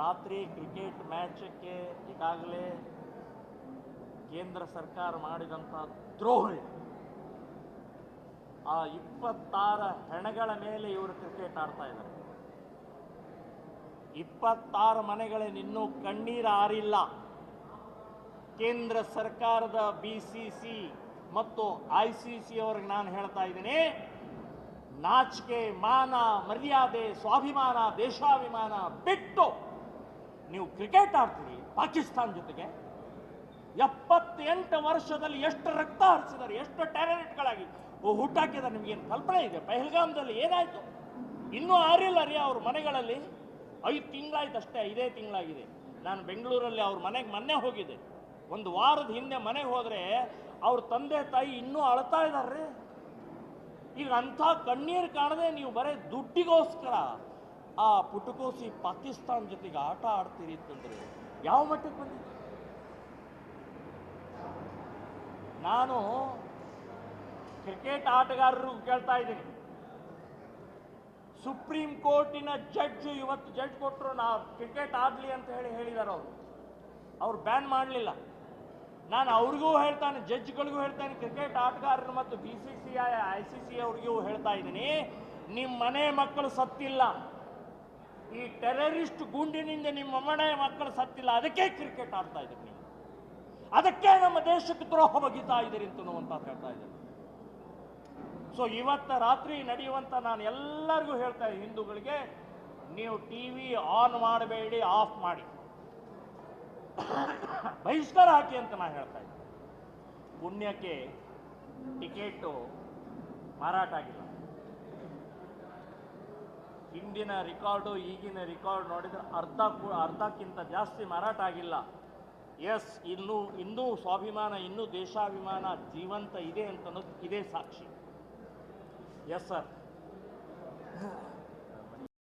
ರಾತ್ರಿ ಕ್ರಿಕೆಟ್ ಮ್ಯಾಚಕ್ಕೆ ಈಗಾಗಲೇ ಕೇಂದ್ರ ಸರ್ಕಾರ ಮಾಡಿದಂಥ ದ್ರೋಹ. ಆ ಇಪ್ಪತ್ತಾರ ಹೆಣಗಳ ಮೇಲೆ ಇವರು ಕ್ರಿಕೆಟ್ ಆಡ್ತಾ ಇದ್ದಾರೆ ಇಪ್ಪತ್ತಾರು ಮನೆಗಳೇನಿನ್ನೂ ಕಣ್ಣೀರು ಆರಿಲ್ಲ ಕೇಂದ್ರ ಸರ್ಕಾರದ ಬಿ ಸಿ ಸಿ ಮತ್ತು ಐ ಸಿ ಸಿ ಅವ್ರಿಗೆ ನಾನು ಹೇಳ್ತಾ ಇದ್ದೀನಿ, ನಾಚಿಕೆ, ಮಾನ, ಮರ್ಯಾದೆ, ಸ್ವಾಭಿಮಾನ, ದೇಶಾಭಿಮಾನ ಬಿಟ್ಟು ನೀವು ಕ್ರಿಕೆಟ್ ಆಡ್ತೀರಿ, ಪಾಕಿಸ್ತಾನ ಜೊತೆಗೆ. ಎಪ್ಪತ್ತೆಂಟು ವರ್ಷದಲ್ಲಿ ಎಷ್ಟು ರಕ್ತ ಹರಿಸಿದ್ದಾರೆ, ಎಷ್ಟು ಟೆರರಿಸ್ಟ್ಗಳಾಗಿ ಹುಟ್ಟಾಕಿದ್ದಾರೆ ಏನು ಕಲ್ಪನೆ ಇದೆ? ಪಹಲ್ಗಾಮ್ದಲ್ಲಿ ಏನಾಯ್ತು? ಇನ್ನೂ ಆರಿಲ್ಲ ರೀ ಅವ್ರ ಮನೆಗಳಲ್ಲಿ. ಐದು ತಿಂಗಳಾಯ್ತು ಅಷ್ಟೇ, ಐದೇ ತಿಂಗಳಾಗಿದೆ. ನಾನು ಬೆಂಗಳೂರಲ್ಲಿ ಅವ್ರ ಮನೆಗೆ ಮೊನ್ನೆ ಹೋಗಿದ್ದೆ. ಒಂದು ವಾರದ ಹಿಂದೆ ಮನೆಗೆ ಹೋದರೆ ಅವ್ರ ತಂದೆ, ತಾಯಿ ಇನ್ನೂ ಅಳ್ತಾ ಇದ್ದಾರೆ ಈಗ ಅಂಥ ಕಣ್ಣೀರು ಕಾಣದೆ ನೀವು ಬರೀ ದುಡ್ಡಿಗೋಸ್ಕರ ಆ ಪುಟಕೋಸಿ ಪಾಕಿಸ್ತಾನ ಜೊತೆಗೆ ಆಟ ಆಡ್ತೀರಿ ಅಂತಂದ್ರೆ ಯಾವ ಮಟ್ಟಕ್ಕೆ ಬಂದಿದೆ ನಾನು ಕ್ರಿಕೆಟ್ ಆಟಗಾರರು ಕೇಳ್ತಾ ಇದ್ದೀನಿ. ಸುಪ್ರೀಂ ಕೋರ್ಟಿನ ಜಡ್ಜ್ ಇವತ್ತು ಜಡ್ಜ್ ಕೊಟ್ಟರು ನಾ ಕ್ರಿಕೆಟ್ ಆಡ್ಲಿ ಅಂತ ಹೇಳಿ ಹೇಳಿದಾರೆ ಅವರು. ಅವ್ರು ಬ್ಯಾನ್ ಮಾಡಲಿಲ್ಲ. ನಾನು ಅವ್ರಿಗೂ ಹೇಳ್ತಾನೆ, ಜಡ್ಜ್ಗಳಿಗೂ ಹೇಳ್ತಾನೆ, ಕ್ರಿಕೆಟ್ ಆಟಗಾರರು ಮತ್ತು B C C I I C C ಅವ್ರಿಗೂ ಹೇಳ್ತಾ ಇದ್ದೀನಿ, ನಿಮ್ಮ ಮನೆ ಮಕ್ಕಳು ಸತ್ತಿಲ್ಲ. ಈ ಟೆರರಿಸ್ಟ್ ಗುಂಡಿನಿಂದ ನಿಮ್ಮ ಮನೆ ಮಕ್ಕಳು ಸತ್ತಿಲ್ಲ. ಅದಕ್ಕೆ ಕ್ರಿಕೆಟ್ ಆಡ್ತಾ ಇದ್ದೀರಿ ನೀವು. ಅದಕ್ಕೆ ನಮ್ಮ ದೇಶಕ್ಕೆ ದ್ರೋಹ ಬಗಿತಾ ಇದ್ದೀರಿ ಅಂತ ಹೇಳ್ತಾ ಇದ್ದಾರೆ. ಸೊ ಇವತ್ತ ರಾತ್ರಿ ನಡೆಯುವಂತ ನಾನು ಎಲ್ಲರಿಗೂ ಹೇಳ್ತಾ ಇದ್ದೀನಿ, ಹಿಂದೂಗಳಿಗೆ ನೀವು ಟಿ ವಿ ಆನ್ ಮಾಡಬೇಡಿ ಆಫ್ ಮಾಡಿ. ಬಹಿಷ್ಕಾರ ಹಾಕಿ ಅಂತ ನಾನು ಹೇಳ್ತಾ ಇದ್ದೀನಿ. ಪುಣ್ಯಕ್ಕೆ ಟಿಕೆಟು ಮಾರಾಟ ಆಗಿಲ್ಲ. ಹಿಂದಿನ ರೆಕಾರ್ಡು ಈಗಿನ ರೆಕಾರ್ಡ್ ನೋಡಿದರೆ ಅರ್ಧ ಅರ್ಧಕ್ಕಿಂತ ಜಾಸ್ತಿ ಮಾರಾಟ ಆಗಿಲ್ಲ. ಎಸ್ ಇನ್ನೂ ಇನ್ನೂ ಸ್ವಾಭಿಮಾನ, ಇನ್ನೂ ದೇಶಾಭಿಮಾನ ಜೀವಂತ ಇದೆ ಅಂತ ಅನ್ನೋದು ಇದೇ ಸಾಕ್ಷಿ. Yes sir